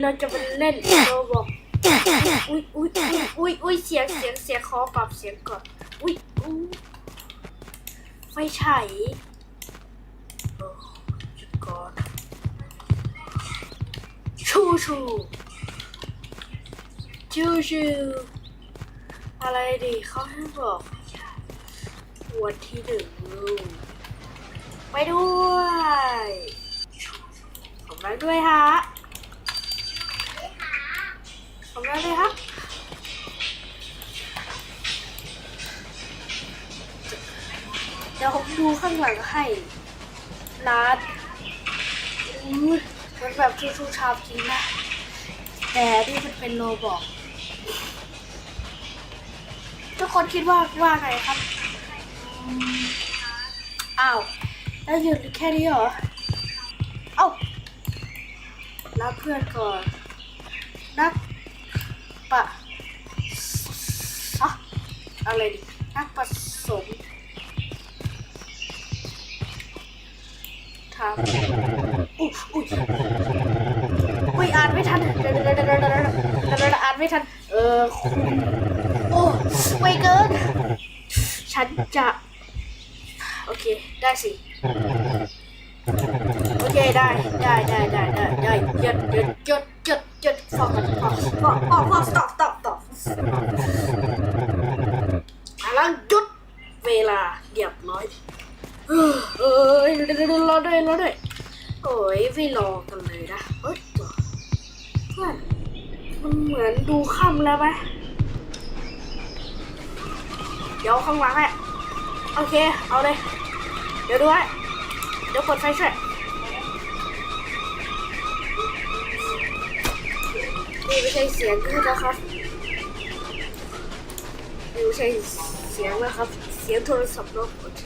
เราจะมาเล่นโรบอกอุ้ยอุ้ยอุ้ยอุ้ยเสียงเสียงเสียงขอปรับเสียงก่อนอุ้ยอุ้ยไฟฉายโอ้หยุดก่อนชูชูชูชูอะไรดีเขาให้บอกวันที่หนึ่งไปด้วยผมไปด้วยฮะ ทำได้เลยครับเดี๋ยวผมดูข้างหลังให้ร้านอู้ยมันแบบชูชูชามจริงนะแต่นี่มันเป็นโลบอก ทุกคนคิดว่าว่าไงครับอ้าวแล้วหยุดแค่นี้เหรอ เอ้ารับเพื่อนก่อน อะไรดินักผสมทำอุ๊ยอุ๊ยอุ๊ยอ่านไม่ทันเดี๋ยวเดี๋ยวเดี๋ยวเดี๋ยวเดี๋ยวเดี๋ยวเดี๋ยวอ่านไม่ทัน เออคุณโอ้ไม่เกิน ฉันจะ โอเค ได้สิ โอเค ได้ ได้ได้ได้ได้ได้หยุดหยุดหยุดหยุดหยุดพอพอพอพอพอ stop stop stop แล้วหยุดเวลาเรียบร้อยเอ้ยเอ้ ยรอด้วยรอด้วยโอ้ยไม่รอกันเลยนะเอ้ยตัวเพื่อนมันเหมือนดูค่ำแล้วไหมเดี๋ยวข้างหลังอะโอเค เอาเลย เดี๋ยวด้วย เดี๋ยวเปิดไฟช่วยนี่ไม่ใช่เสียงนะครับนี่ไม่ใช่เสียงนะครับ เสียงโทรศัพท์เนาะโอเค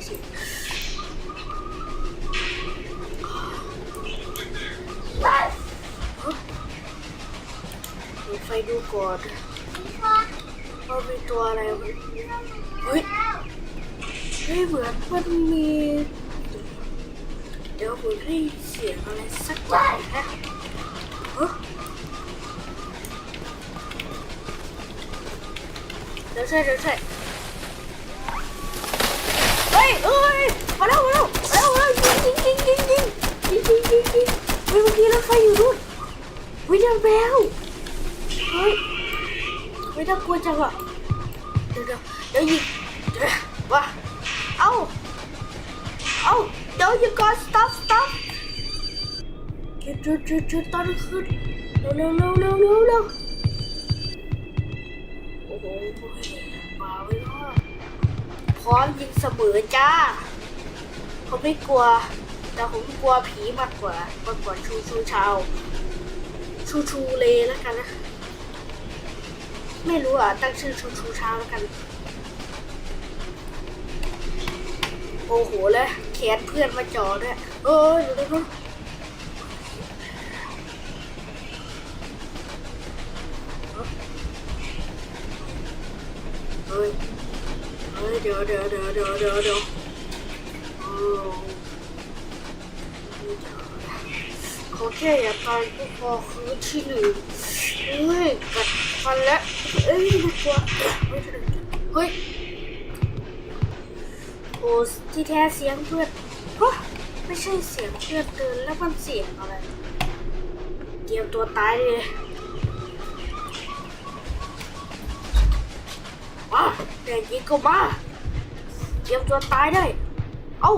ดไฟดูก่อนว่ามีตัวอะไรเฮ้ยเฮ้ยเหมือนมันมี เดี๋ยวผมได้เสียงอะไรสักอย่างนะเดี๋ยวใช่เดี๋ยวใช่เฮ้ยเอ้ยมาแล้วมาแล้วมาแล้วมาแล้วยิงยิงยิงยิงยิงยิงยิงยิงยิงเฮ้ยเมื่อกี้รถไฟอยู่ด้วยวิ่งเร็วเร็ว เฮ้ยไม่ต้องกลัวจังอะเดี๋ยวเดี๋ยวเดี๋ยวยิงเดี๋ยวว่าเอ้าเอ้าเดี๋ยวย่าก่อน stop stop จุดจุดจุดจุดตอนขึ้นเร็วเร็วเร็วเร็วเร็วเร็วโอ้โหมาไม่รอดพร้อมยิงเสมอจ้าผมไม่กลัว แต่ผมกลัวผีมากกว่ามากกว่าชูชูชาว ชูชูเลแล้วกันนะ ไม่รู้อะ ตั้งชื่อชูชูช้าวแล้วกัน โอ้โหแล้วแขนเพื่อนมาจ่อด้วยเออเดี๋ยวเดี๋ยเฮ้ยเฮ้ยเดี๋ยวเดี๋ยวเดี๋ยวเดี๋ยวเดี๋ยวเดี๋ยวโอ้เขาแค่อยากตายก็พอคือที่หนึ่งเฮ้ยกัดฟันแล้ว เอ้ยดูกว่าเฮ้ยโอ้ที่แท้เสียงเพื่อนฮะไม่ใช่เสียงเพื่อนเดินแล้วมันเสียงอะไรเตรียมตัวตายเลยมาแต่ยิงก็มาเตรียมตัวตายได้ เอ้า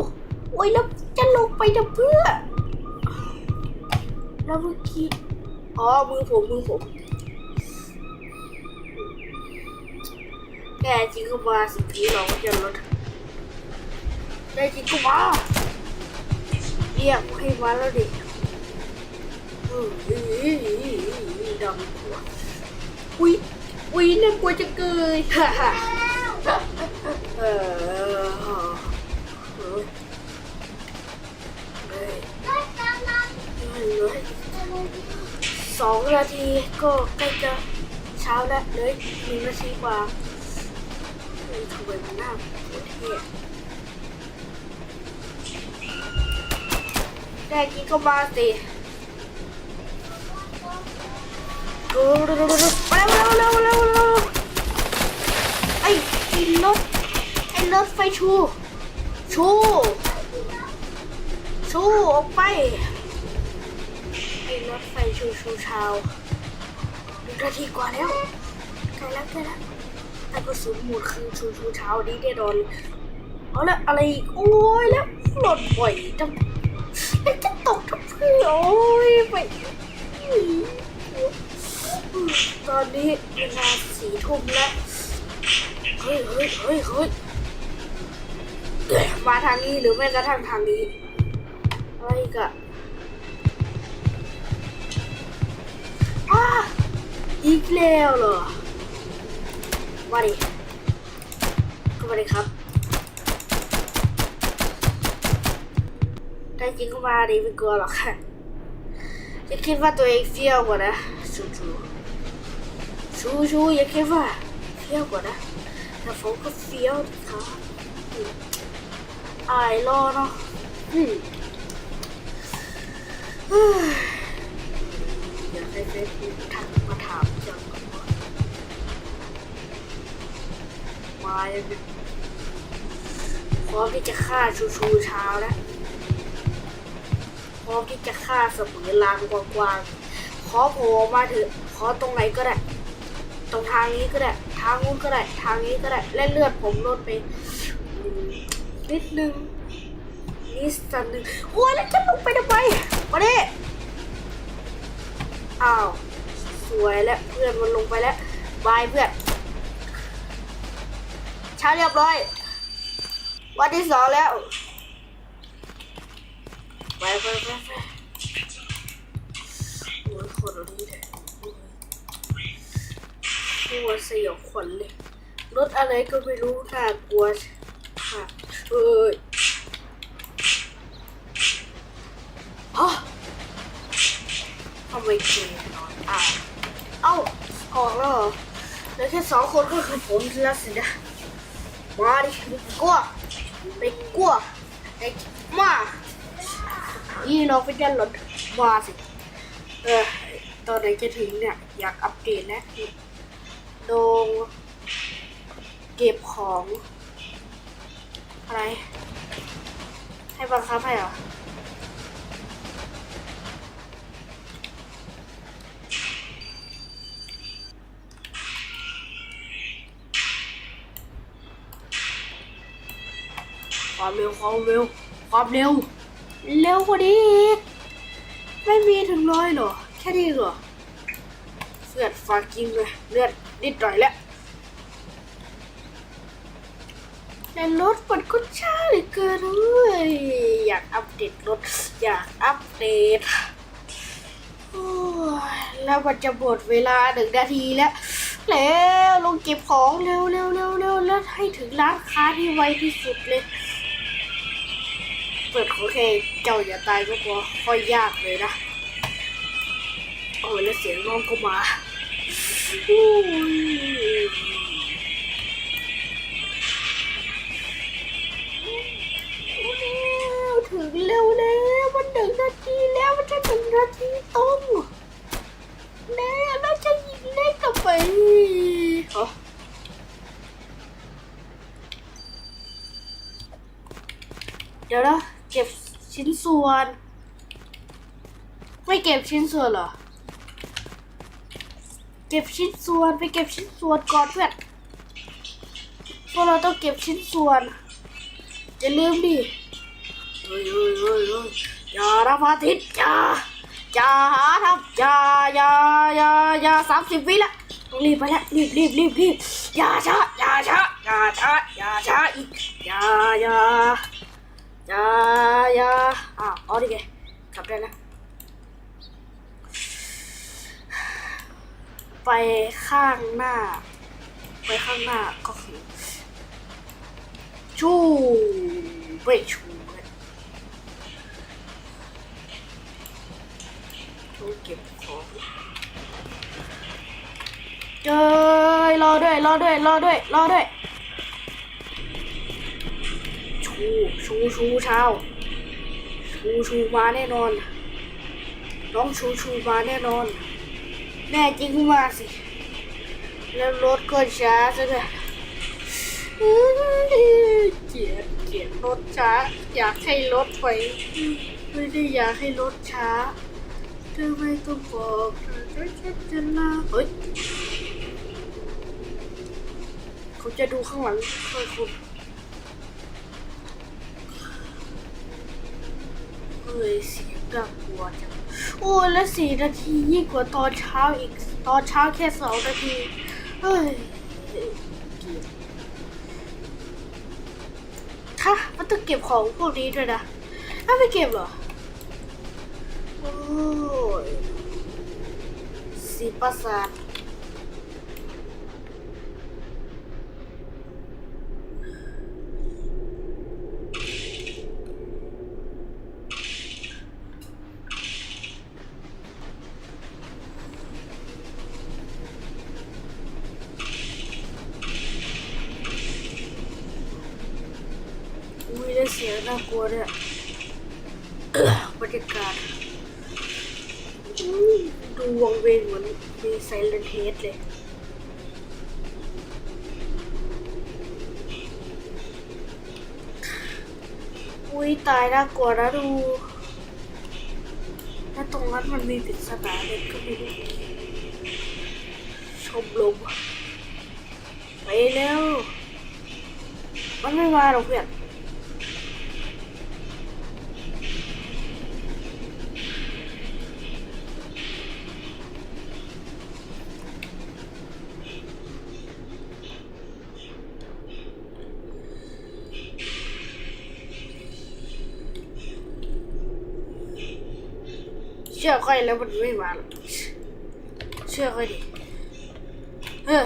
โอ้ยแล้วจะลงไปทำเพื่อแล้วเมื่อกี้อ๋อมือผมมือผม แต่จริงก็มาสิพีเราก็จะลดได้จริงก็มาเรียกให้มาแล้วดิอืมดังกว่าอุ้ยอุ้ยน่ากลัวจะเกยฮ่าฮ่าเออสองนาทีก็ใกล้จะเช้าแล้วเลยหนึ่งนาทีกว่า เป็นทวยหน้าประเทศได้กินก็มาสิไปเร็วเร็วเร็วเร็วไอ้ไอ้รถไอ้รถไฟชู ชู ชูออกไปไอ้รถไฟชูชูชาวดูนาทีกว่าแล้วใกล้แล้วใกล้แล้ว แต่กระสุนหมดคือชูชูเช้านี้แน่นอนเอาละอะไรอีกโอ้ยแล้วหล่นบ่อยจังแล้วจะตกทับเพื่อโอ้ยไปตอนนี้เวลาสี่ทุ่มแล้วเฮ้ยเฮ้ยเฮ้ยเฮ้ยมาทางนี้หรือไม่กระทั่งทางนี้อะไรกะอ้าอีกแล้วเหรอ มาดิเข้ามาดิครับ ได้จริงก็มาดิไม่กลัวหรอกค่ะจะคิดว่าตัวเองเฟี้ยวกว่านะชูชูชูชูอย่าคิดว่าเฟี้ยวกว่านะแต่ผมก็เฟี้ยวดีครับอายรอเนาะอืมเฮ้ยอยากให้เฟซบุ๊กทั มายพร้อมที่จะฆ่าชูชูเช้าแล้วพร้อมที่จะฆ่าเสมอลางกว้างๆขอโผล่ออกมาเถอะขอตรงไหนก็ได้ ตรงทางนี้ก็ได้ ทางนู้นก็ได้ ทางนี้ก็ได้ และเลือดผมลดไปนิดนึงนิดสันหนึ่งโอ้ยแล้วจะลงไปทำไมมาดิอ้าว สวยแล้วเพื่อนมันลงไปแล้วบายเพื่อน ช้าเรียบร้อย วันที่สองแล้ว ไปไปไปไปโอ้ยคนเราดีเลยตัวสยองขวัญเลย รถอะไรก็ไม่รู้น่ากลัวค่ะเอ้ยฮะทำไมเกย์นอนอะเอ้าออกแล้วเหรอเหลือแค่สองคนก็คือผมแล้วสินะ มาดิไม่กลัวไปกลัวไปมานี่เราไปยันรถมาสิเออตอนไหนจะถึงเนี่ย อยากอัปเดตนะลงเก็บของ อะไร ให้บังคับให้เหรอ ความเร็วความเร็วความเร็วเร็วกว่านี้อีกไม่มีถึงร้อยเหรอ แค่นี้เหรอเลือดฝากกินเลยเลือดนิดหน่อยแล้วแต่รถมันก็ช้าเหลือเกินเลยอยากอัปเดตรถ อยากอัปเดตโอ้ยแล้วมันจะหมดเวลาหนึ่งนาทีแล้ว แล้วลงเก็บของเร็วเร็วเร็วเร็วแล้วให้ถึงร้านค้าที่ไวที่สุดเลยเปิดโอเคเจ้าอย่าตายก็พอค่อยยากเลยนะโอ้ยแล้วเสียงน้องก็มาอู้ยถึงเร็วแล้วมันหนึ่งนาทีแล้วมันจะหนึ่งนาทีตรงแน่เราจะยิงเล่นกับไปเหรอเดี๋ยวนะ เก็บชิ้นส่วน ไม่เก็บชิ้นส่วนเหรอ เก็บชิ้นส่วนไปเก็บชิ้นส่วนก่อนเพื่อนพวกเราต้องเก็บชิ้นส่วนอย่าลืมดิเฮ้ยเฮ้ยเฮ้ยอย่ารับอาทิตย์อย่าอย่าหาทำอย่าอย่าอย่าอย่าสามสิบวิละต้องรีบไปแล้วรีบรีบรีบรีบอย่าช้าอย่าช้าอย่าช้าอย่าช้าอีกอย่าอย่า อย่าอย่าอ้าวเอดิแกกลับได้แล้วไปข้างหน้า ไปข้างหน้าก็คือชูไม่ชูเลยต้องเก็บของเจอรอด้วยรอด้วยรอด้วยรอด้วย ชูชูชูเช้าชูชูมาแน่นอน น้องชูชูมาแน่นอน แน่จริงมาสิ แล้วรถก็ช้าซะด้วยเกลียดเกลียดรถช้า อยากให้รถไปไม่ได้อยากให้รถช้าเธอไม่ต้องบอกเธอจะจะลาเฮ้ยเขาจะดูข้างหลังคอยคุณเฮ้ ยเสียงน่ากลัวจังโอ้ยแล้วสี่นาทียิ่งกว่าตอนเช้าอีก ตอนเช้าแค่สองนาที เฮ้ยเกลียดค่ะมันต้องเก็บของพวกนี้ด้วยนะถ้าไม่เก็บเหรอ โอ้ยสีประสาทอุ้ยได้เสียงน่ากลัวด้วยบรรยากาศดูวังเวงเหมือนมีไซเลนเฮดเลยอุ้ยตายน่ากลัวนะดูแล้วตรงนั้นมันมีปริศนาเด็กก็ไม่รู้ชมลมไปเร็วมันไม่มาหรอกเพื่อน ชื่อค่อยแล้วมันไม่มาหรอกเชื่อค่อยดิเออ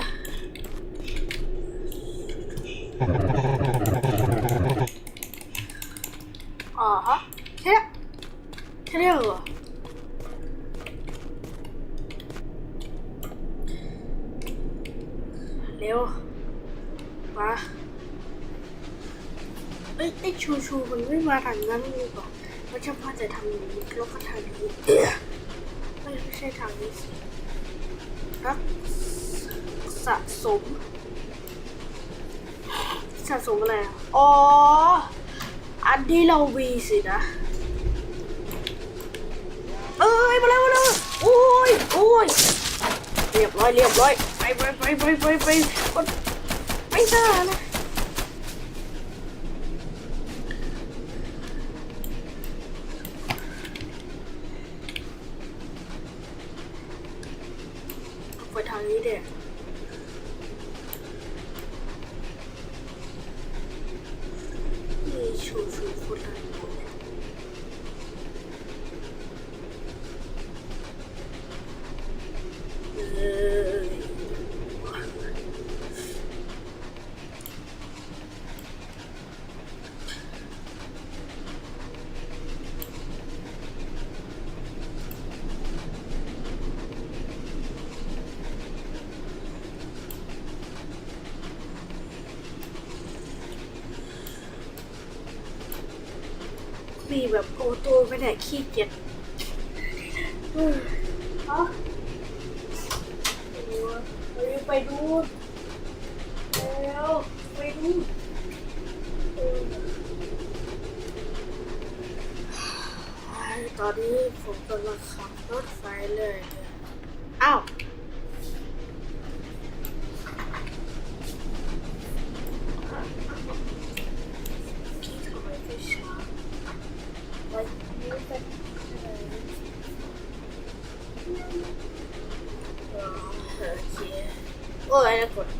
อ๋อฮะแค่แค่เรียกเหรอเร็วมาเอ้ยไอชูชูมันไม่มาทางนั้นเลยก่ อนมันจะพาแต่ทางนี้แล้วก็ทางนี้ไม่ไม่ใช่ทางนี้สิรักสะสมสะสมอะไรอ๋อ อันที่เราวีสินะ เอ้ยมาแล้วมาแล้วโอ้ยโอ้ยเรียบร้อยเรียบร้อยไปไปไปไปไปไปไปไม่ได้นะไปทางนี้เด็กนี่ชูชูคนละคนเลยเอ้ย มีแบบโอตัวไม่ได้ขี้เกียจเฮ้ยเอาเฮ้ยไปดูแล้วไปดูตอนนี้ผมกำลังขับรถไฟเลยเนี่ยอ้าว พี่ทำไมไม่ช้า วันนี้เป็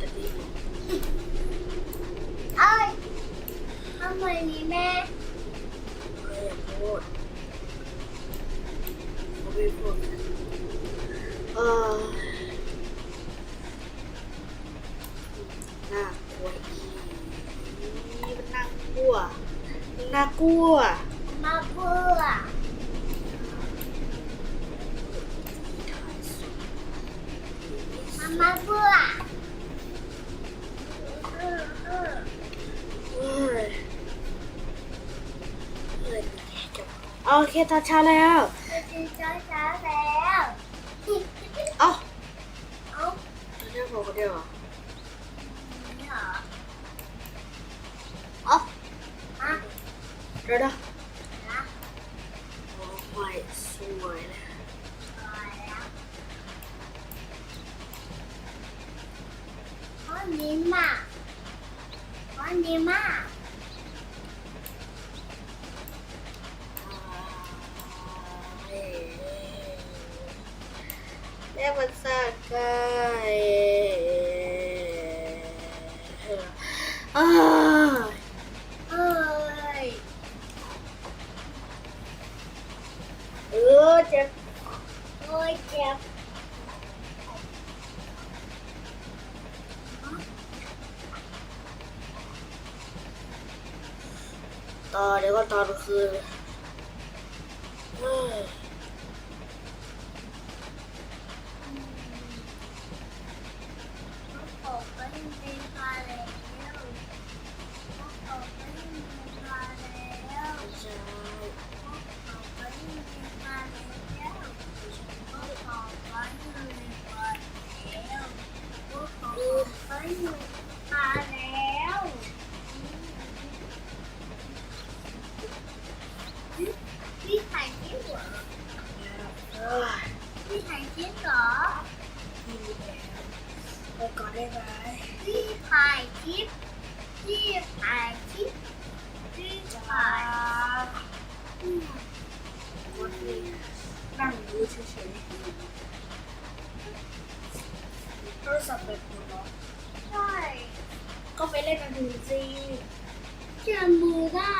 มาเบื่อโอเคตอเช้าแล้วเช้าเช้าแล้วเอ้าเอ้าตอนนี้ผมคเดียวเหรอเอ้าเดี๋ยว you, Mom. uh, ที่ถ่ายคลิปที่ถ่ายคลิปที่ถ่ายนั่งดูเฉยๆโทรศัพท์แบบนี้เนาะใช่ ก็ไปเล่นกันดูสิเจอมือว่า